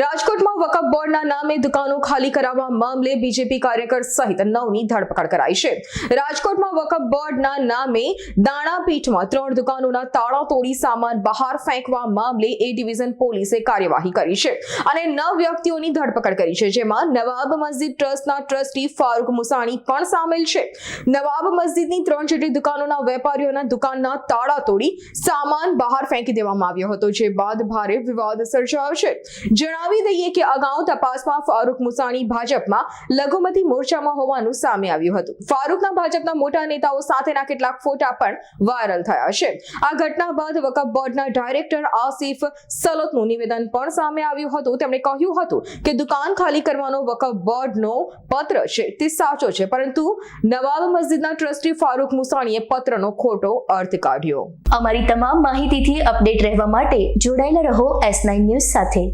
રાજકોટમાં વકફ બોર્ડના નામે દુકાનો ખાલી કરાવવા મામલે બીજેપી કાર્યકર સહિત નવની ધરપકડ કરાઈ છે. રાજકોટમાં વકફ બોર્ડના નામે દાણાપીઠમાં ત્રણ દુકાનોના તાળા તોડી સામાન બહાર ફેંકવા મામલે એ ડિવિઝન પોલીસે કાર્યવાહી કરી છે અને નવ વ્યક્તિઓની ધરપકડ કરી છે, જેમાં નવાબ મસ્જિદ ટ્રસ્ટના ટ્રસ્ટી ફારૂક મુસાણી પણ સામેલ છે. નવાબ મસ્જિદની ત્રણ જેટલી દુકાનોના વેપારીઓના દુકાનના તાળા તોડી સામાન બહાર ફેંકી દેવામાં આવ્યો હતો, જે બાદ ભારે વિવાદ સર્જાયો છે. જણાવી દઈએ કે અગાઉ તપાસમાં ફારૂક મુસાણી ભાજપમાં લઘુમતી મોરચામાં હોવાનું સામે આવ્યું હતું. ફારૂકના ભાજપના મોટા નેતાઓ સાથેના કેટલાક ફોટા પણ વાયરલ થયા છે. આ ઘટના બાદ વકફ બોર્ડના ડાયરેક્ટર આસિફ સલોતનું નિવેદન પણ સામે આવ્યું હતું. તેમણે કહ્યું હતું કે દુકાન ખાલી કરવાનો વકફ બોર્ડનો પત્ર છે તે સાચો છે, પરંતુ નવાબ મસ્જિદના ટ્રસ્ટી ફારૂક મુસાણીએ પત્રનો ખોટો અર્થ કાઢ્યો. અમારી તમામ માહિતીથી અપડેટ રહેવા માટે જોડાયેલા રહો એસ નાઇન ન્યૂઝ સાથે.